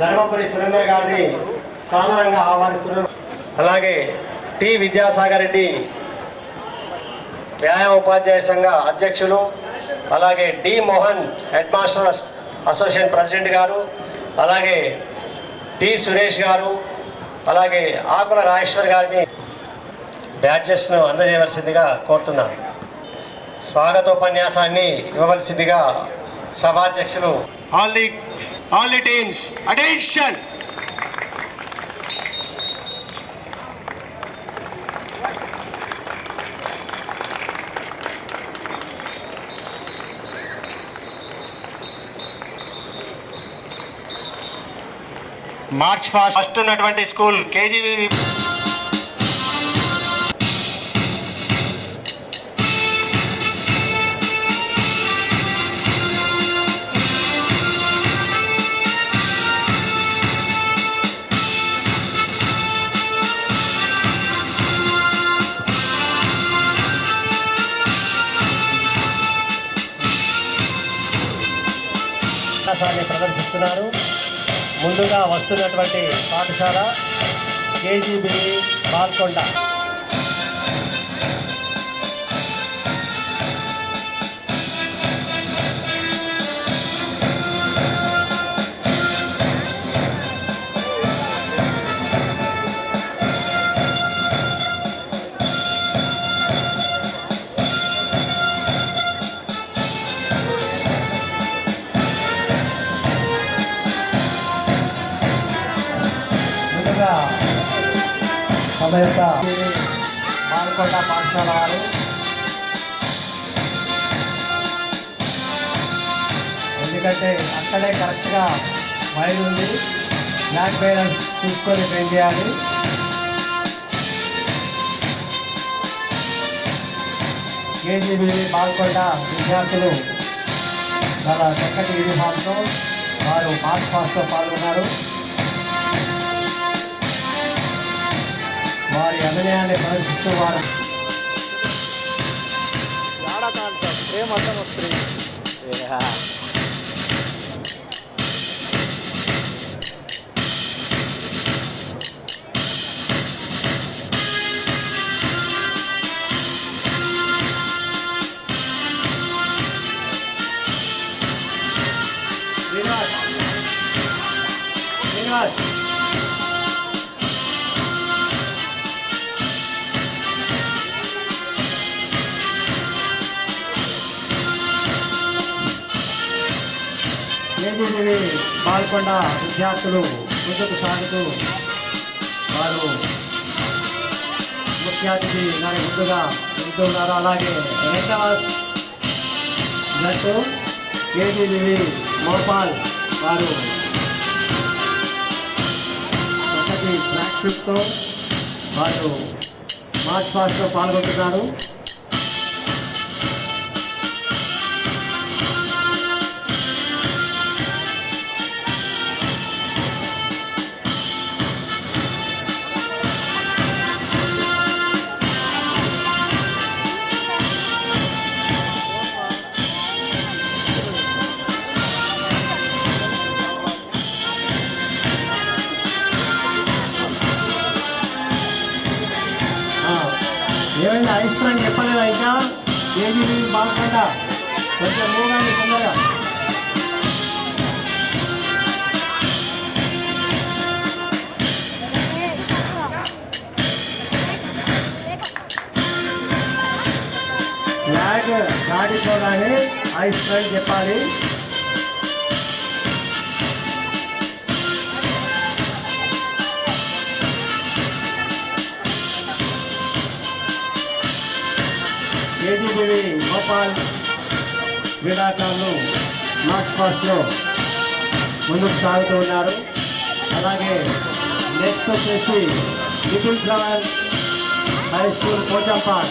ధర్మపురి సురేందర్ గారిని సాధారణంగా ఆహ్వానిస్తున్నారు. అలాగే టి విద్యాసాగర్ రెడ్డి వ్యాయామ ఉపాధ్యాయ సంఘ అధ్యక్షులు అలాగే D Mohan head master association president గారు అలాగే టి సురేష్ గారు అలాగే ఆకుల రాజేశ్వర్ గారిని బ్యాడ్జెస్ను అందజేయవలసిందిగా కోరుతున్నాను స్వాగతోపన్యాసాన్ని ఇవ్వవలసిందిగా సభాధ్యక్షులు all the all the teams attention march fast first ఉన్నటువంటి స్కూల్ కేజీవి విన్యాసాన్ని ప్రదర్శిస్తున్నారు. ముందుగా వస్తున్నటువంటి పాఠశాల కేజీబీ పాల్కొండ తమ మాల్కొండ పాఠశాల వారు. ఎందుకంటే అక్కడే కరెక్ట్గా వైర్ ఉంది. బ్లాక్ బ్యాలెన్స్ తీసుకొని పెయిన్ చేయాలి? కేజీబీ పాల్కొండ విద్యార్థులు చాలా చక్కటి యూనిఫామ్తో వారు మార్చ్ పాస్తో పాల్గొన్నారు. వారి. అభినయాన్ని ప్రదర్శిస్తూ వారు వస్తుంది? తప్పకుండా విద్యార్థులు ముందుకు సాగుతూ వారు ముఖ్య అతిథి దాని ముందుగా వెళ్తూ ఉన్నారు. అలాగే రెండవ జట్టు కేజీబీ మోపాల్ వారు ఒకటి ప్రాక్టీస్తో వారు మార్చ్ పాస్ట్లో పాల్గొంటున్నారు. ఏమైంది అభిప్రాయం చెప్పలేదా ఇంకా? ఏది బాగుందా కొంచెం మూగాని తొందరగా ఫ్లాగ్ దాటిపోగానే అభిప్రాయం చెప్పాలి. ఏజీబీవి గోపాల్ క్రీడాకారులు మార్చ్ పాస్ట్లో ముందుకు సాగుతూ ఉన్నారు. అలాగే నెక్స్ట్ వచ్చేసి little flower high school Kochampad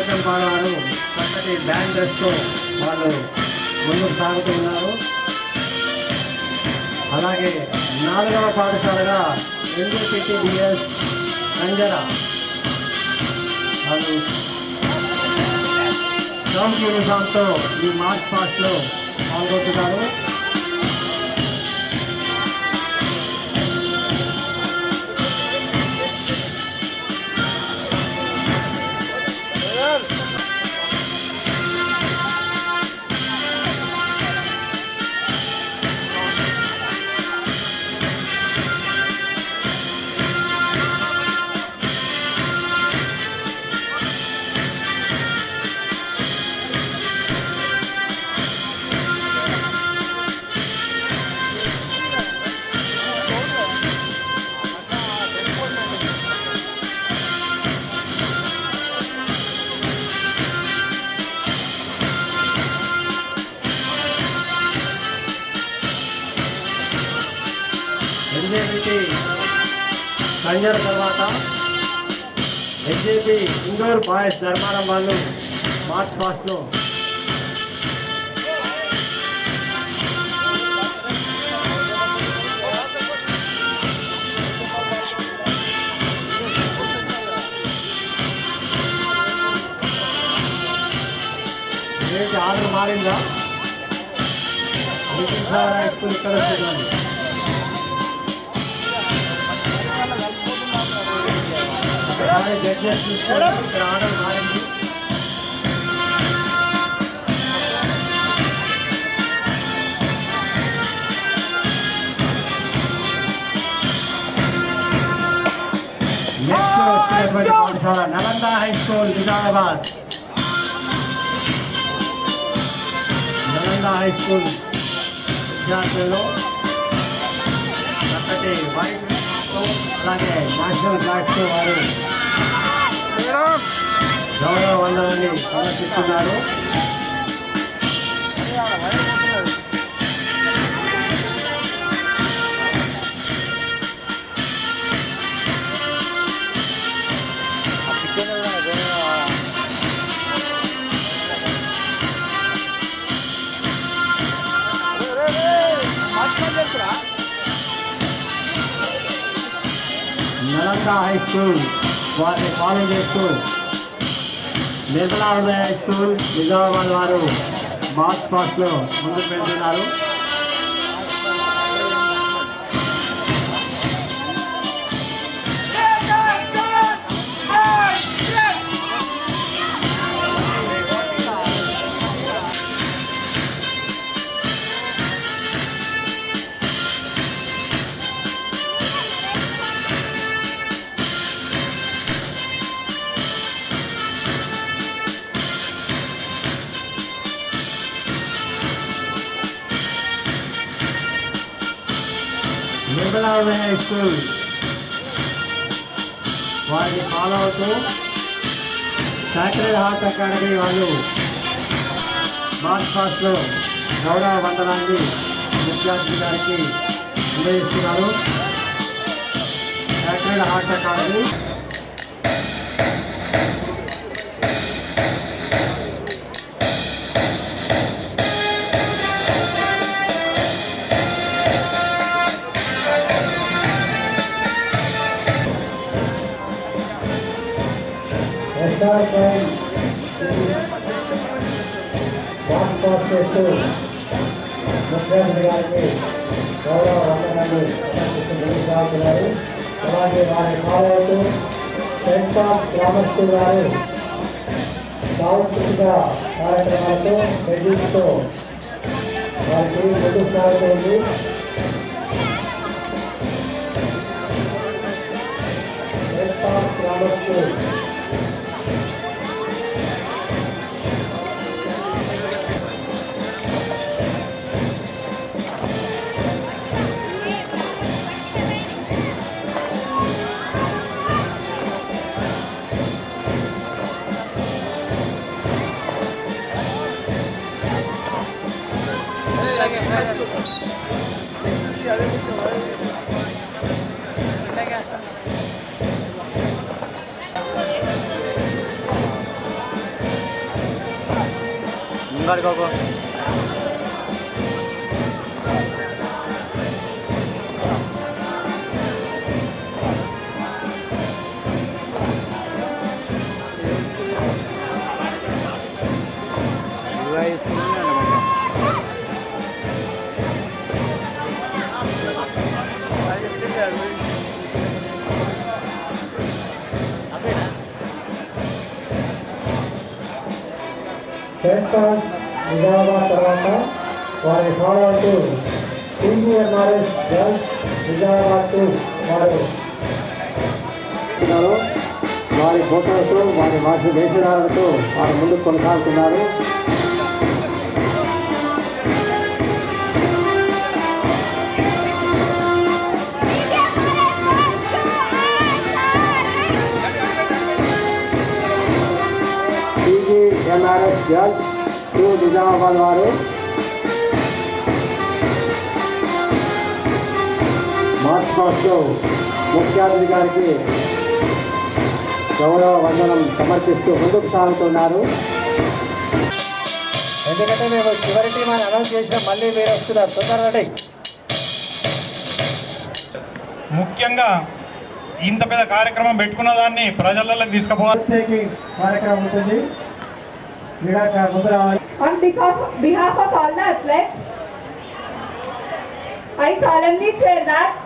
doctor Kotampadu చక్కటి బ్యాండ్ డ్రెస్తో వాళ్ళు ముందుకు సాగుతూ ఉన్నారు. అలాగే నాలుగవ పాఠశాలగా ఎన్డీపీటీ బిఎస్ కంజర వాళ్ళు స్కౌట్ యూనిఫామ్తో ఈ మార్చ్ పాస్ట్లో పాల్గొంటున్నారు. ఎన్జేపీ ఇండోర్ బాయ్స్ ధర్మారం వాళ్ళు మార్చ్ పాస్ట్లో ఏంటి ఆర్డర్ మారిందా? నితిన్ సార్ హై స్కూల్ ఇక్కడ వస్తున్నాను ఒకసారి జడ్జెస్ చూసుకోండి ఇక్కడ ఆర్డర్ మారింది నెక్స్ట్ వచ్చినటువంటి పాఠశాల Nalanda high school Nizamabad Nalanda high school విద్యార్థులు చక్కటి వైట్ అలాగే నేషనల్ ఫ్లాగ్స్ వారు గౌరవ హై స్కూల్ వారిని ఫాలో చేస్తూ నిర్మలా ఉదయ హై స్కూల్ నిజామాబాద్ వారు మార్చ్ పాస్ట్లో ముందుకు వెళ్తున్నారు. నిర్మలా వారిని ఫాలో అవుతూ సాక్రెడ్ హార్ట్ అకాడమీ వాళ్ళు మార్చ్ పాస్ట్లో గౌరవ వందనాన్ని విద్యార్థి గారికి నిర్వహిస్తున్నారు sacred heart academy SR prime box pass చేస్తూ ముఖ్యమంత్రి గారికి గౌరవ వందనాన్ని సమర్పిస్తున్నారు అలాగే వారి ఫాలో సెంట్ పాల్ గ్రామస్తులు గారు సాంస్కృతిక కార్యక్రమాలతో మెడ్యూల్స్తో వారికి ముందుకు సాగుతుంది 인가리 가고. టెన్స్టాన్ నిజామాబాద్ తర్వాత వారి ఫాలో అవుతూ టీజీఎంఆర్ఎస్ గర్ల్స్ నిజామాబాద్ టు వారు వారి ఫోటోస్ వారి భాష వేషధారణతో వారు ముందుకు కొనసాగుతున్నారు. గర్ల్స్ టు నిజామాబాద్ వారు మార్చ్ పాస్లో ముఖ్య అతిథి గారికి గౌరవ వందనం సమర్పిస్తూ ముందుకు సాగుతున్నారు ఎందుకంటే మేము చివరి టీం అని అనౌన్స్ చేసిన మళ్ళీ మీరు వస్తున్నారు తొందరగా ముఖ్యంగా ఇంత పెద్ద కార్యక్రమం పెట్టుకున్న దాన్ని ప్రజలలోకి తీసుకుపోవాలి. కార్యక్రమం ఉంటుంది. On behalf, behalf of all the athletes, I solemnly swear that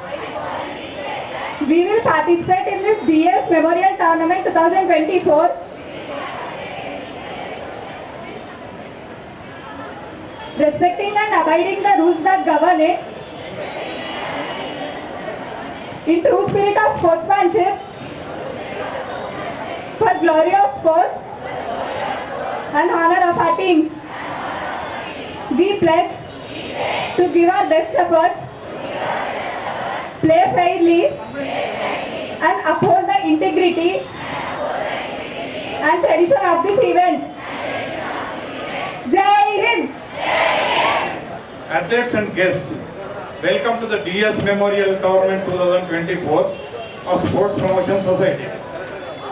we will participate in this DS Memorial Tournament 2024 respecting and abiding the rules that govern it in true spirit of sportsmanship for glory of sports and honor of our teams. We pledge to give our best efforts, play fairly, and uphold the integrity and tradition of this event. Jai Hind! Athletes and guests, welcome to the DS Memorial Tournament 2024 of Sports Promotion Society.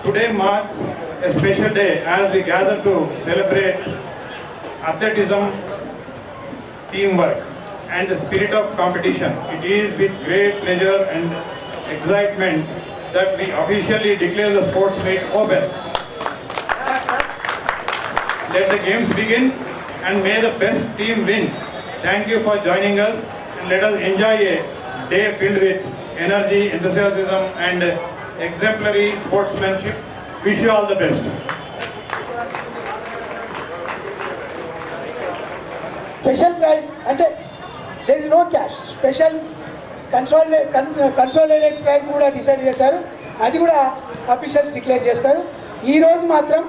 Today marks a special day as we gather to celebrate athleticism, teamwork, and the spirit of competition. It is with great pleasure and excitement that we officially declare the sports meet open. Let the games begin and may the best team win. Thank you for joining us and let us enjoy a day filled with energy, enthusiasm and exemplary sportsmanship. Wish you all the best. Special prize అంటే there is no cash special console consolated prize కూడా decide చేశారు. అది కూడా officials declare చేస్తారు. ఈరోజు మాత్రం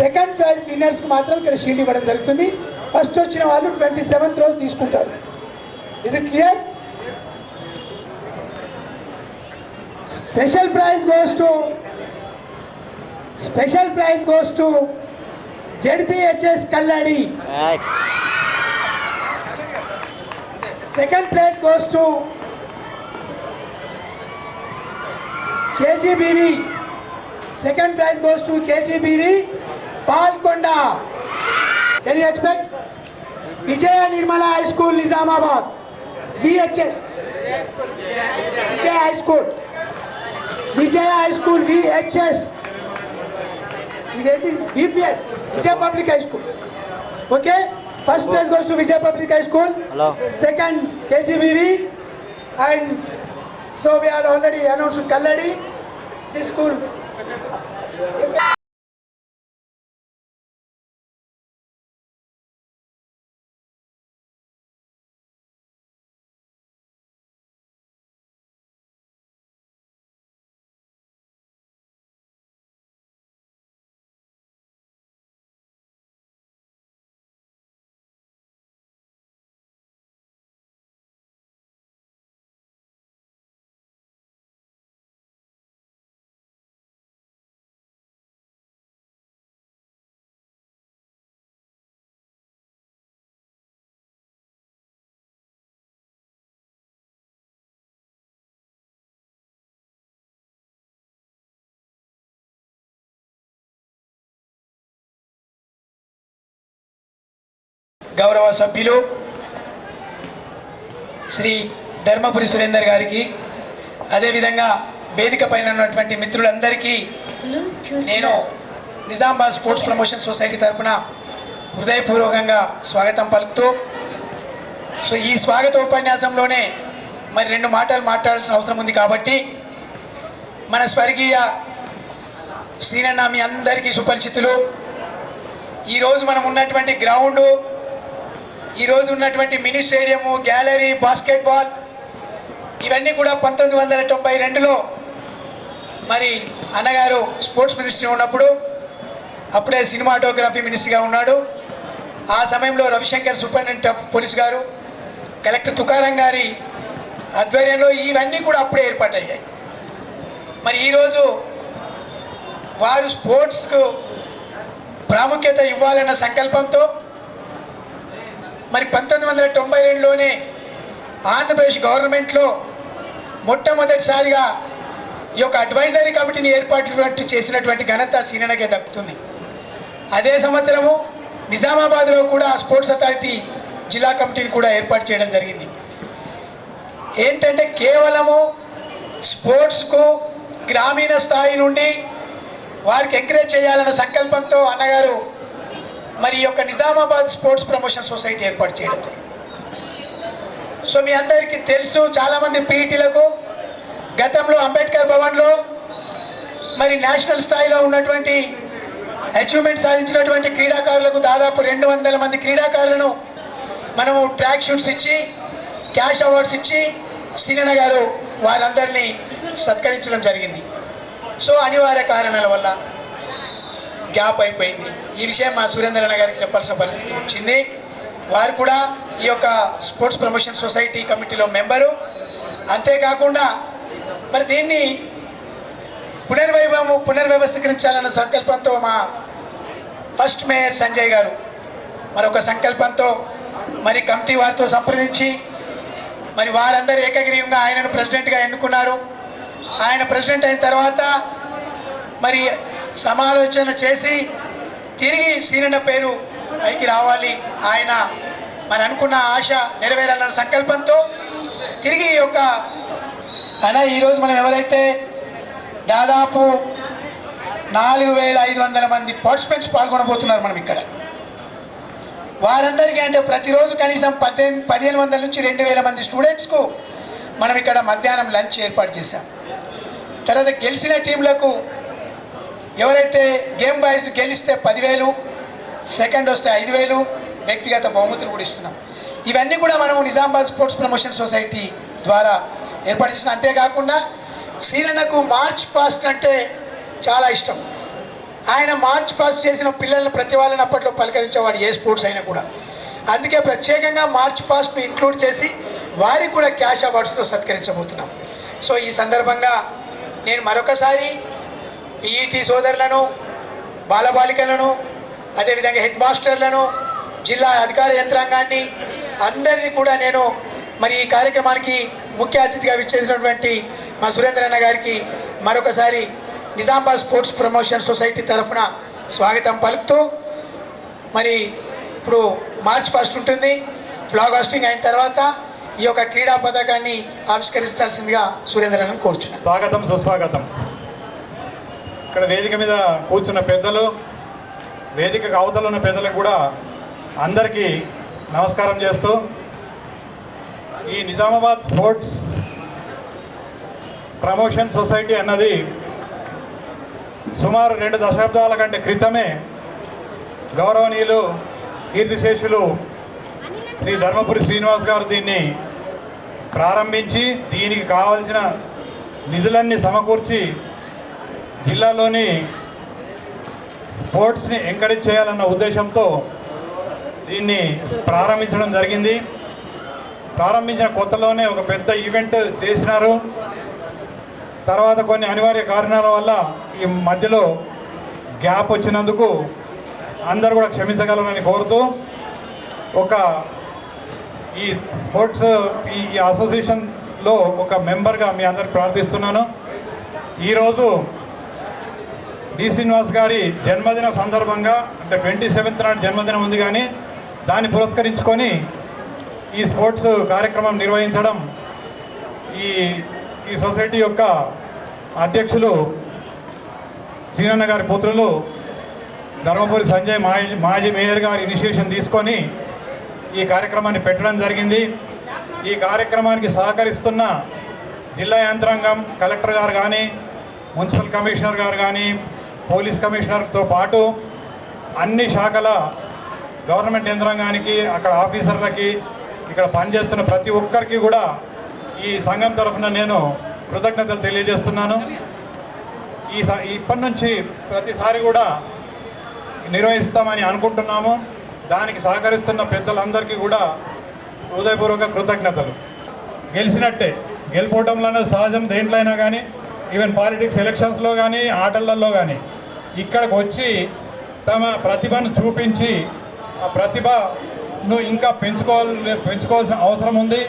second prize విన్నర్స్కి మాత్రం ఇక్కడ షీల్డ్ ఇవ్వడం జరుగుతుంది. ఫస్ట్ వచ్చిన వాళ్ళు ట్వంటీ సెవెంత్ రోజు తీసుకుంటారు. Is it clear special prize goes to special prize goes to ZPHS Kalladi. Second prize goes to KGBV second prize goes to KGBV Palkonda can you expect Vijaya Nirmala high school Nizamabad VHS Vijaya high school Vijaya high school VHS ఇదేంటి BPS, Vijaya Public High School. Okay? First place goes to Vijay Public High School. Hello. Second, KGBV. And so we are already announced Kalladi. గౌరవ సభ్యులు శ్రీ ధర్మపురి సురేందర్ గారికి అదేవిధంగా వేదిక పైన ఉన్నటువంటి మిత్రులందరికీ నేను నిజామాబాద్ స్పోర్ట్స్ ప్రమోషన్ సొసైటీ తరఫున హృదయపూర్వకంగా స్వాగతం పలుకుతూ సో ఈ స్వాగత ఉపన్యాసంలోనే మరి రెండు మాటలు మాట్లాడాల్సిన అవసరం ఉంది కాబట్టి మన స్వర్గీయ శ్రీనన్న మీ అందరికీ సుపరిచితులు. ఈరోజు మనం ఉన్నటువంటి గ్రౌండు ఈరోజు ఉన్నటువంటి మినీ స్టేడియము గ్యాలరీ బాస్కెట్బాల్ ఇవన్నీ కూడా పంతొమ్మిది వందల తొంభై రెండులో మరి అన్నగారు స్పోర్ట్స్ మినిస్టర్ ఉన్నప్పుడు అప్పుడే సినిమాటోగ్రఫీ మినిస్టర్గా ఉన్నాడు. ఆ సమయంలో రవిశంకర్ సూపరింటెండెంట్ ఆఫ్ పోలీస్ గారు కలెక్టర్ తుకారం గారి ఆధ్వర్యంలో ఇవన్నీ కూడా అప్పుడే ఏర్పాటయ్యాయి. మరి ఈరోజు వారు స్పోర్ట్స్కు ప్రాముఖ్యత ఇవ్వాలన్న సంకల్పంతో మరి పంతొమ్మిది వందల తొంభై రెండులోనే ఆంధ్రప్రదేశ్ గవర్నమెంట్లో మొట్టమొదటిసారిగా ఈ యొక్క అడ్వైజరీ కమిటీని ఏర్పాటు చేసినటువంటి ఘనత సీననకే దక్కుతుంది. అదే సంవత్సరము నిజామాబాద్లో కూడా స్పోర్ట్స్ అథారిటీ జిల్లా కమిటీని కూడా ఏర్పాటు చేయడం జరిగింది. ఏంటంటే కేవలము స్పోర్ట్స్కు గ్రామీణ స్థాయి నుండి వారికి ఎంకరేజ్ చేయాలన్న సంకల్పంతో అన్నగారు మరి ఈ యొక్క నిజామాబాద్ స్పోర్ట్స్ ప్రమోషన్ సొసైటీ ఏర్పాటు చేయడం జరిగింది. సో మీ అందరికీ తెలుసు చాలామంది పీఈటీలకు గతంలో అంబేద్కర్ భవన్లో మరి నేషనల్ స్థాయిలో ఉన్నటువంటి అచీవ్మెంట్ సాధించినటువంటి క్రీడాకారులకు దాదాపు రెండు వందల మంది క్రీడాకారులను మనము ట్రాక్ షూట్స్ ఇచ్చి క్యాష్ అవార్డ్స్ ఇచ్చి సీనన్న గారు వారందరినీ సత్కరించడం జరిగింది. సో అనివార్య కారణాల వల్ల గ్యాప్ అయిపోయింది. ఈ విషయం మా సురేంద్రన్న గారికి చెప్పాల్సిన పరిస్థితి వచ్చింది. వారు కూడా ఈ యొక్క స్పోర్ట్స్ ప్రమోషన్ సొసైటీ కమిటీలో మెంబరు. అంతేకాకుండా మరి దీన్ని పునర్వైభవము పునర్వ్యవస్థీకరించాలన్న సంకల్పంతో మా ఫస్ట్ మేయర్ సంజయ్ గారు మరొక సంకల్పంతో మరి కమిటీ వారితో సంప్రదించి మరి వారందరూ ఏకగ్రీవంగా ఆయనను ప్రెసిడెంట్గా ఎన్నుకున్నారు. ఆయన ప్రెసిడెంట్ అయిన తర్వాత మరి సమాలోచన చేసి తిరిగి సీనన్న పేరు పైకి రావాలి. ఆయన మరి అనుకున్న ఆశ నెరవేరాలన్న సంకల్పంతో తిరిగి యొక్క అయినా ఈరోజు మనం ఎవరైతే దాదాపు నాలుగు వేల ఐదు వందల మంది పార్టిసిపెంట్స్ పాల్గొనబోతున్నారు మనం ఇక్కడ. వారందరికీ అంటే ప్రతిరోజు కనీసం పద్దెనిమిది పదిహేను వందల నుంచి రెండు వేల మంది స్టూడెంట్స్కు మనం ఇక్కడ మధ్యాహ్నం లంచ్ ఏర్పాటు చేశాం. తర్వాత గెలిచిన టీంలకు ఎవరైతే గేమ్ బాయ్స్ గెలిస్తే పదివేలు సెకండ్ వస్తే ఐదు వేలు వ్యక్తిగత బహుమతులు కూడా ఇస్తున్నాం. ఇవన్నీ కూడా మనం నిజామాబాద్ స్పోర్ట్స్ ప్రమోషన్ సొసైటీ ద్వారా ఏర్పాటు చేసిన. అంతేకాకుండా శ్రీరన్నకు మార్చ్ ఫాస్ట్ అంటే చాలా ఇష్టం. ఆయన మార్చ్ ఫాస్ట్ చేసిన పిల్లలను ప్రతి వాళ్ళని అప్పట్లో పలకరించేవాడు ఏ స్పోర్ట్స్ అయినా కూడా. అందుకే ప్రత్యేకంగా మార్చ్ ఫాస్ట్ను ఇంక్లూడ్ చేసి వారికి కూడా క్యాష్ అవార్డ్స్తో సత్కరించబోతున్నాం. సో ఈ సందర్భంగా నేను మరొకసారి పీఈటీ సోదరులను బాలబాలికలను అదేవిధంగా హెడ్ మాస్టర్లను జిల్లా అధికార యంత్రాంగాన్ని అందరినీ కూడా నేను మరి ఈ కార్యక్రమానికి ముఖ్య అతిథిగా విచ్చేసినటువంటి మా సురేంద్రన్న గారికి మరొకసారి నిజామాబాద్ స్పోర్ట్స్ ప్రమోషన్ సొసైటీ తరఫున స్వాగతం పలుకుతూ మరి ఇప్పుడు మార్చ్ ఫస్ట్ ఉంటుంది ఫ్లాగ్ హాస్టింగ్ అయిన తర్వాత ఈ యొక్క క్రీడా పథకాన్ని ఆవిష్కరించాల్సిందిగా సురేంద్రను కోరుచున్నాను. స్వాగతం సుస్వాగతం. ఇక్కడ వేదిక మీద కూర్చున్న పెద్దలు వేదికకు అవతల ఉన్న పెద్దలకు కూడా అందరికీ నమస్కారం చేస్తూ ఈ నిజామాబాద్ స్పోర్ట్స్ ప్రమోషన్ సొసైటీ అన్నది సుమారు రెండు దశాబ్దాల కంటే క్రితమే గౌరవనీయులు కీర్తిశేషులు శ్రీ ధర్మపురి శ్రీనివాస్ గారు దీన్ని ప్రారంభించి దీనికి కావలసిన నిధులన్నీ సమకూర్చి జిల్లాలోని స్పోర్ట్స్ని ఎంకరేజ్ చేయాలన్న ఉద్దేశంతో దీన్ని ప్రారంభించడం జరిగింది. ప్రారంభించిన కొత్తలోనే ఒక పెద్ద ఈవెంట్ చేసినారు. తర్వాత కొన్ని అనివార్య కారణాల వల్ల ఈ మధ్యలో గ్యాప్ వచ్చినందుకు అందరూ కూడా క్షమించగలరని కోరుతూ ఒక ఈ స్పోర్ట్స్ ఈ ఈ అసోసియేషన్లో ఒక మెంబర్గా మీ అందరికి ప్రార్థిస్తున్నాను. ఈరోజు డి శ్రీనివాస్ గారి జన్మదిన సందర్భంగా అంటే ట్వంటీ సెవెంత్ నాడు జన్మదినం ఉంది కానీ దాన్ని పురస్కరించుకొని ఈ స్పోర్ట్స్ కార్యక్రమం నిర్వహించడం ఈ ఈ సొసైటీ యొక్క అధ్యక్షులు శ్రీనన్న గారి పుత్రులు ధర్మపురి సంజయ్ మాజీ మేయర్ గారి ఇనిషియేషన్ తీసుకొని ఈ కార్యక్రమాన్ని పెట్టడం జరిగింది. ఈ కార్యక్రమానికి సహకరిస్తున్న జిల్లా యంత్రాంగం కలెక్టర్ గారు కానీ మున్సిపల్ కమిషనర్ గారు కానీ పోలీస్ కమిషనర్తో పాటు అన్ని శాఖల గవర్నమెంట్ యంత్రాంగానికి అక్కడ ఆఫీసర్లకి ఇక్కడ పనిచేస్తున్న ప్రతి ఒక్కరికి కూడా ఈ సంఘం తరఫున నేను కృతజ్ఞతలు తెలియజేస్తున్నాను. ఈ స- ఇప్పటి నుంచి ప్రతిసారి కూడా నిర్వహిస్తామని అనుకుంటున్నాము. దానికి సహకరిస్తున్న పెద్దలందరికీ కూడా హృదయపూర్వక కృతజ్ఞతలు. గెలిచినట్టే. గెలిపోవటంలో సహజం దేంట్లో అయినా కానీ ఈవెన్ పాలిటిక్స్ ఎలక్షన్స్లో కానీ ఆటలలో కానీ ఇక్కడికి వచ్చి తమ ప్రతిభను చూపించి ఆ ప్రతిభను ఇంకా పెంచుకోవాలి పెంచుకోవాల్సిన అవసరం ఉంది.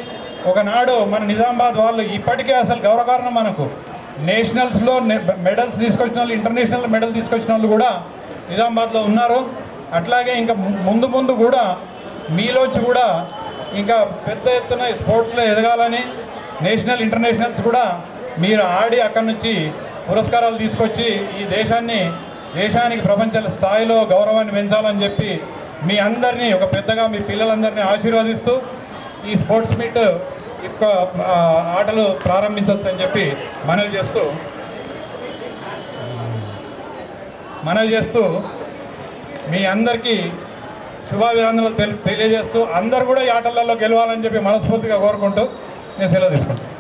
ఒకనాడు మన నిజామాబాద్ వాళ్ళు ఇప్పటికే అసలు గౌరవకారణం మనకు. నేషనల్స్లో మెడల్స్ తీసుకొచ్చిన వాళ్ళు ఇంటర్నేషనల్ మెడల్ తీసుకొచ్చిన వాళ్ళు కూడా నిజామాబాద్లో ఉన్నారు. అట్లాగే ఇంకా ముందు ముందు కూడా మీలోంచి కూడా ఇంకా పెద్ద ఎత్తున స్పోర్ట్స్లో ఎదగాలని నేషనల్ ఇంటర్నేషనల్స్ కూడా మీరు ఆడి అక్కడి నుంచి పురస్కారాలు తీసుకొచ్చి ఈ దేశాన్ని దేశానికి ప్రపంచ స్థాయిలో గౌరవాన్ని పెంచాలని చెప్పి మీ అందరినీ ఒక పెద్దగా మీ పిల్లలందరినీ ఆశీర్వదిస్తూ ఈ స్పోర్ట్స్ మీట్ యొక్క ఆటలు ప్రారంభించవచ్చు అని చెప్పి మనవి చేస్తూ మనవి చేస్తూ మీ అందరికీ శుభాభినందనలు తెలి తెలియజేస్తూ అందరు కూడా ఈ ఆటలలో గెలవాలని చెప్పి మనస్ఫూర్తిగా కోరుకుంటూ నేను సెలవు తీసుకుంటాను